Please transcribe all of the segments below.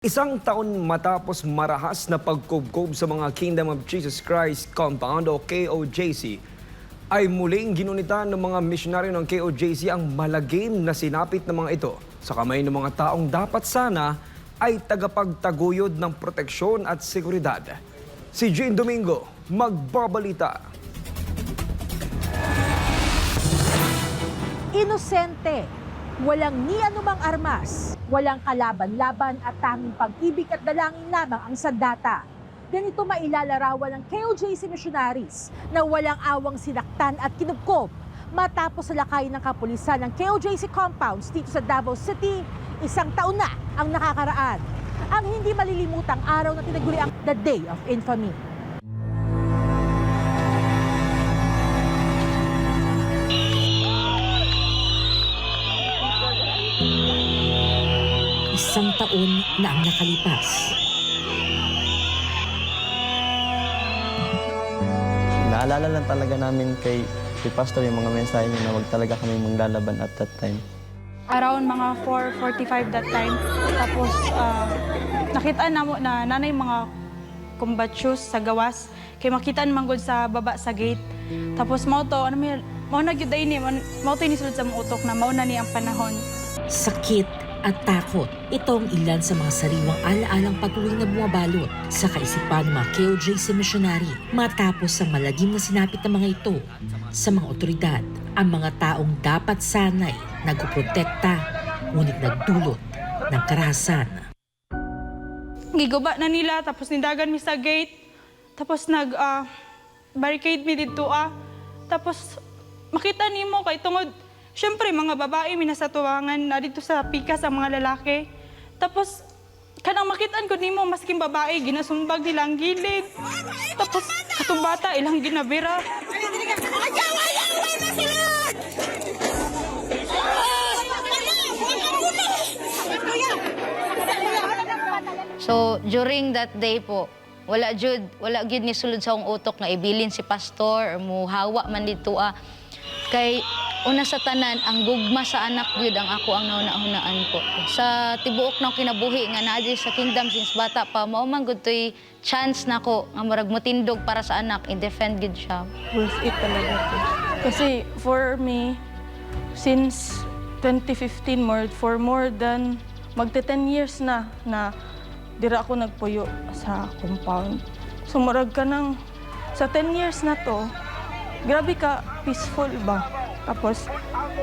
Isang taon matapos marahas na pagkubkob sa mga Kingdom of Jesus Christ Compound o KOJC, ay muling ginunita ng mga misyonaryo ng KOJC ang malagim na sinapit ng mga ito sa kamay ng mga taong dapat sana ay tagapagtaguyod ng proteksyon at seguridad. Si Jane Domingo, magbabalita. Inosente, walang ni anumang armas, walang kalaban-laban at tanging pag-ibig at dalangin lamang ang sandata. Ganito mailalarawan ng KOJC missionaries na walang awang sinaktan at kinubkob matapos sa lakay ng kapulisan ng KOJC compounds dito sa Davao City, isang taon na ang nakakaraan. Ang hindi malilimutang araw na tinaguri ang The Day of Infamy. Isang taon na ang nakalipas. Naalala lang talaga namin kay, kay Pastor yung mga mensahe niya na wag talaga kami maglalaban at that time. around mga 4.45 that time. Tapos, ah, nakita na mo na nanay mga combat shoes sa gawas. Kay makita man gud sa baba sa gate. Tapos mao to, ano may, mao na gyud ni, mao to ni sulod sa mong utok na mao na ni ang panahon. Sakit at takot. Ito ang ilan sa mga sariwang alaalang patuloy na bumabalot sa kaisipan ng mga KOJC missionary matapos ang malagim na sinapit ng mga ito sa mga otoridad. Ang mga taong dapat sanay nagpoprotekta ngunit nagdulot ng karahasan. Giguba na nila, tapos nindagan mi sa gate. Tapos nag ah, barricade mi dito ah. Tapos makita nimo kay tungod Siyempre, mga babae, minasatuwangan na dito sa pikas ang mga lalaki. Tapos, kanang makitaan ko nimo masking babae, ginasumbag nila ang gilid. Tapos, katong bata, ilang ginabira. So during that day po, wala jud wala gyud ni sulod sa akong utok nga ibilin si pastor or muhawa man dito ah. Kay una sa tanan ang gugma sa anak gyud ang ako ang nauna-hunaan po. Sa tibuok ng kinabuhi nga naa sa kingdom since bata pa mao man gud chance nako nga murag motindog para sa anak i-defend gyud siya. Worth it talaga po. Kasi for me, since 2015, more, for more than magte 10 years na na dira ako nagpuyo sa compound. So murag ka nang sa 10 years na to, grabe ka peaceful ba? Tapos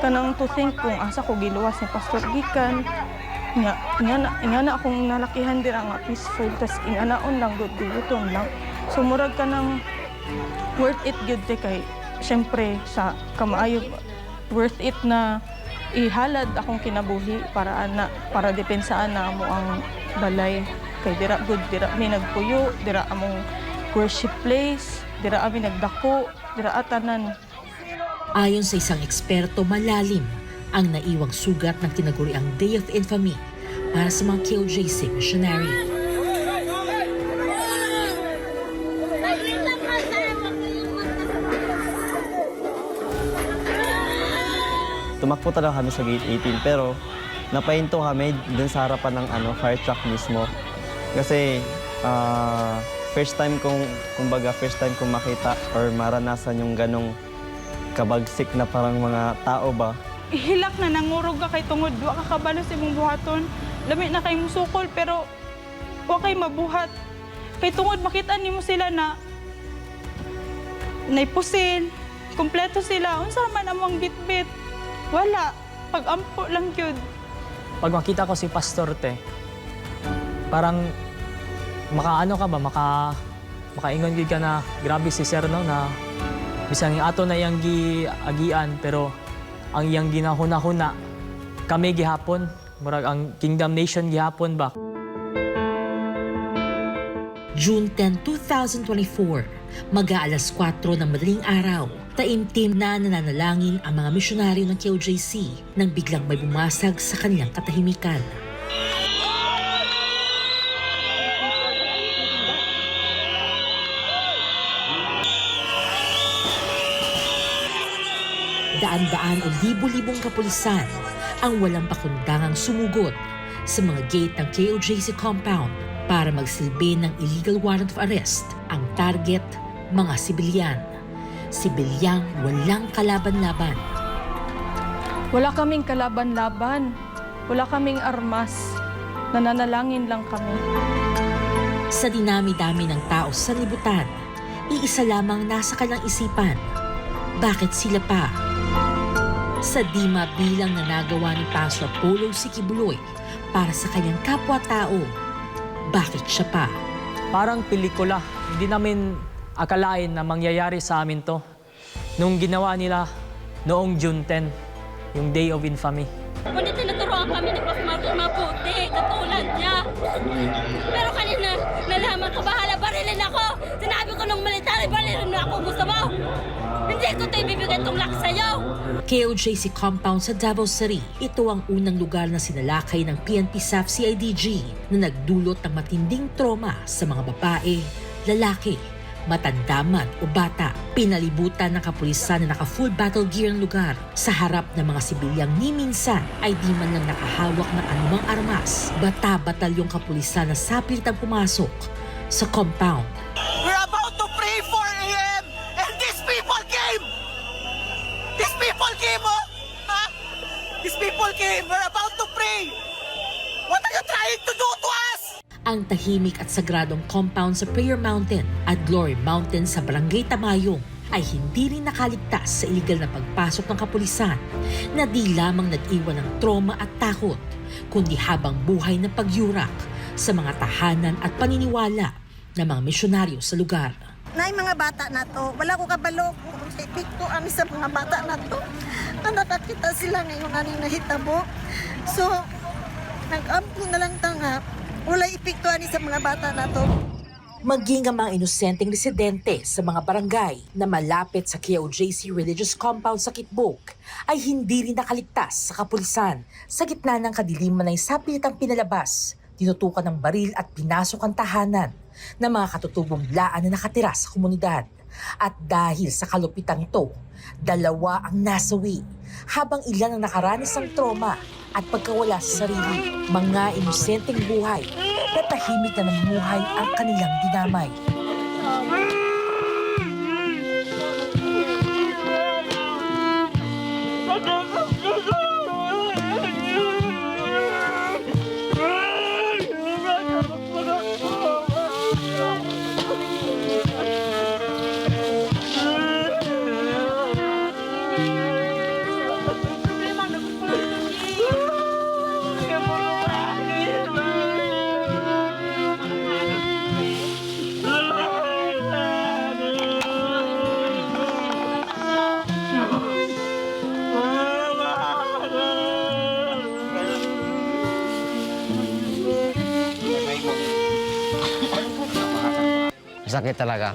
kanang to think kung asa ko giluwas ni Pastor Gikan, nga nga na, nga na akong nalakihan dira nga peaceful tas inganaon lang gud gutom lang. So murag ka nang worth it gyud te kay syempre sa kamaayo worth it na ihalad akong kinabuhi para ana para depensaan na mo ang balay kay dira good dira mi nagpuyo dira among worship place dira ami nagdako dira atanan Ayon sa isang eksperto, malalim ang naiwang sugat ng tinaguriang Day of Infamy para sa mga KOJC missionary. Tumakbo talaga kami sa gate 18 pero napahinto kami dun sa harapan ng ano, fire truck mismo. Kasi ah, first time kong, kumbaga first time kong makita or maranasan yung ganong kabagsik na parang mga tao ba. ihilak na nangurog ka kay tungod. Wa ka kabalo sa imong buhaton. Lami na kay musukol pero wa kay mabuhat. Kay tungod makita nimo sila na naipusil. Kompleto sila. Unsa man among bitbit? Wala. Pag-ampo lang gyud pag makita ko si Pastor Te, parang makaano ka ba, maka, makaingon gid ka na grabe si Sir no, na bisang ato na iyang giagian pero ang iyang ginahuna-huna kami gihapon murag ang Kingdom Nation gihapon ba June 10, 2024, mag-aalas 4 ng madaling araw, taimtim na nananalangin ang mga misyonaryo ng KOJC nang biglang may bumasag sa kanilang katahimikan. Daan-daan o libo-libong kapulisan ang walang pakundangang sumugot sa mga gate ng KOJC compound para magsilbi ng illegal warrant of arrest ang target, mga sibilyan. Sibilyang walang kalaban-laban. Wala kaming kalaban-laban. Wala kaming armas. Nananalangin lang kami. Sa dinami-dami ng tao sa libutan, iisa lamang nasa kanilang isipan. Bakit sila pa? Sa di mabilang na nagawa ni Pastor Polo Sikibuloy para sa kanyang kapwa-tao, bakit siya pa? Parang pelikula. Hindi namin akalain na mangyayari sa amin to. Nung ginawa nila noong June 10, yung Day of Infamy. Kundi tinuturoan kami ni Prof. Martin mabuti, katulad niya. Pero kanina, nalaman ko, bahala, barilin ako. Sinabi ko nung military, barilin mo ako, gusto mo? Hindi ko ito ibibigay laki sa'yo. KOJC compound sa Davao City. Ito ang unang lugar na sinalakay ng PNP SAF CIDG na nagdulot ng matinding trauma sa mga babae, lalaki, matanda man o bata. Pinalibutan ng kapulisan na naka-full battle gear ang lugar. Sa harap ng mga sibilyang ni minsan ay di man lang nakahawak ng anumang armas. Bata-batal yung kapulisan na sapilitang pumasok sa compound. These people came! Ha? These people came! We're about to pray! What are you trying to do to us? ang tahimik at sagradong compound sa Prayer Mountain at Glory Mountain sa Barangay Tamayong ay hindi rin nakaligtas sa iligal na pagpasok ng kapulisan na di lamang nag-iwan ng trauma at takot, kundi habang buhay na pagyurak sa mga tahanan at paniniwala ng mga misyonaryo sa lugar. Nay mga bata na to, wala ko kabalo epekto ani sa mga bata na to. Ang nakakita sila ngayon ani nahitabo. So, nag-ampo na lang tanga. Wala epekto ani sa mga bata na to. Maging ang mga inosenteng residente sa mga barangay na malapit sa KOJC Religious Compound sa Kitbog ay hindi rin nakaligtas sa kapulisan sa gitna ng kadiliman ng sapilitang pinalabas, tinutukan ng baril at pinasok ang tahanan ng mga katutubong laan na nakatira sa komunidad. At dahil sa kalupitang ito, dalawa ang nasawi habang ilan ang nakaranas ng trauma at pagkawala sa sarili, mga inosenteng buhay na tahimik na namuhay ang kanilang dinamay. Sakit talaga.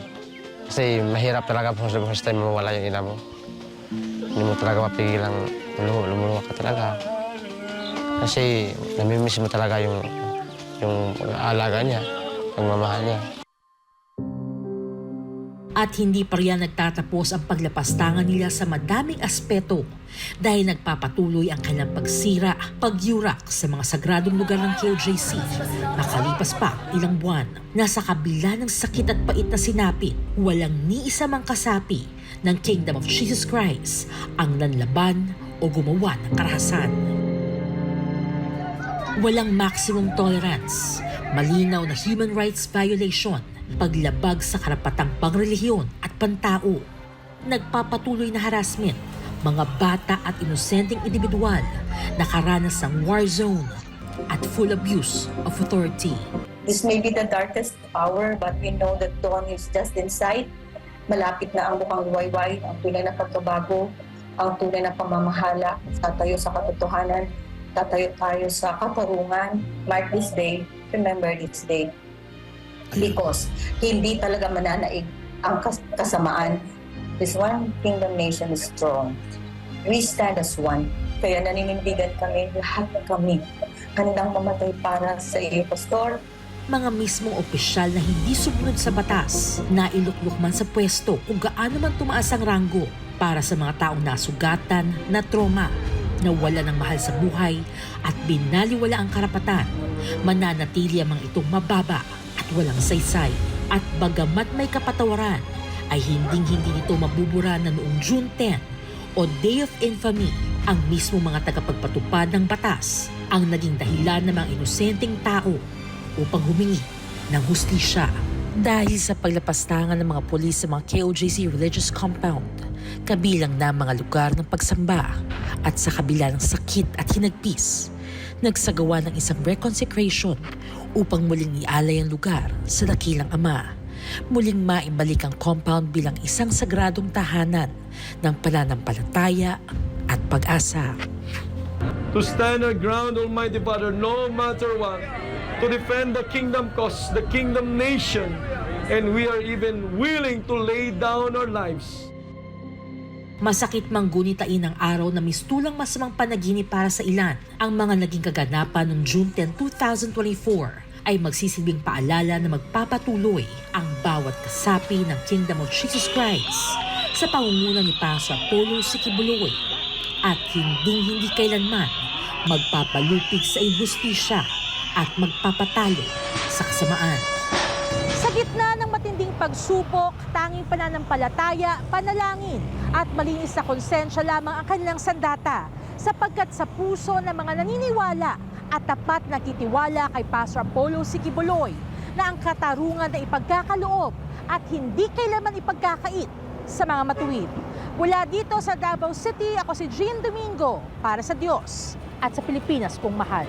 Kasi mahirap talaga po sa first time mawala yung ina mo. Hindi mo talaga mapigilang lum- lumuluwa ka talaga. Kasi namimiss mo talaga yung, yung alaga niya, pagmamahal niya. At hindi pa riyan nagtatapos ang paglapastangan nila sa madaming aspeto dahil nagpapatuloy ang kanilang pagsira, pagyurak sa mga sagradong lugar ng KOJC. Nakalipas pa ilang buwan, nasa kabila ng sakit at pait na sinapit, walang ni isa mang kasapi ng Kingdom of Jesus Christ ang nanlaban o gumawa ng karahasan. Walang maximum tolerance, malinaw na human rights violation, paglabag sa karapatang pangrelihiyon at pantao, nagpapatuloy na harassment, mga bata at inosenteng individual nakaranas ng war zone at full abuse of authority. This may be the darkest hour, but we know that dawn is just in sight. Malapit na ang mukhang wayway, ang tunay na pagkabago, ang tunay na pamamahala. Tatayo sa katotohanan, tatayo tayo sa katarungan. Mark this day, remember this day. Because hindi talaga mananaig ang kas- kasamaan. This one kingdom nation is strong. We stand as one. Kaya naninindigan kami, lahat kami, handang mamatay para sa iyo, Pastor, mga mismong opisyal na hindi sumunod sa batas, na iluklok man sa pwesto kung gaano man tumaas ang ranggo para sa mga taong nasugatan na trauma na wala ng mahal sa buhay at binaliwala ang karapatan, mananatili ang mga itong mababa at walang saysay. At bagamat may kapatawaran, ay hinding-hindi nito mabubura na noong June 10 o Day of Infamy ang mismo mga tagapagpatupad ng batas ang naging dahilan ng mga inosenteng tao upang humingi ng hustisya. Dahil sa paglapastangan ng mga pulis sa mga KOJC religious compound, kabilang na mga lugar ng pagsamba at sa kabila ng sakit at hinagpis, nagsagawa ng isang reconsecration upang muling ialay ang lugar sa dakilang ama. Muling maibalik ang compound bilang isang sagradong tahanan ng pananampalataya at pag-asa. to stand our ground, Almighty Father, no matter what, to defend the kingdom cause, the kingdom nation, and we are even willing to lay down our lives. Masakit mang gunitain ang araw na mistulang masamang panaginip para sa ilan. Ang mga naging kaganapan noong June 10, 2024 ay magsisilbing paalala na magpapatuloy ang bawat kasapi ng Kingdom of Jesus Christ sa pangunguna ni Pastor Apollo Sikibuloy at hinding-hindi kailanman magpapalupig sa injustisya at magpapatalo sa kasamaan. Sa gitna ng matinding pagsupok, tanging pananampalataya, panalangin at malinis na konsensya lamang ang kanilang sandata sapagkat sa puso ng mga naniniwala at tapat na kitiwala kay Pastor Apollo Sikibuloy na ang katarungan na ipagkakaloob at hindi kailanman ipagkakait sa mga matuwid. Mula dito sa Davao City, ako si Jean Domingo para sa Diyos at sa Pilipinas kong mahal.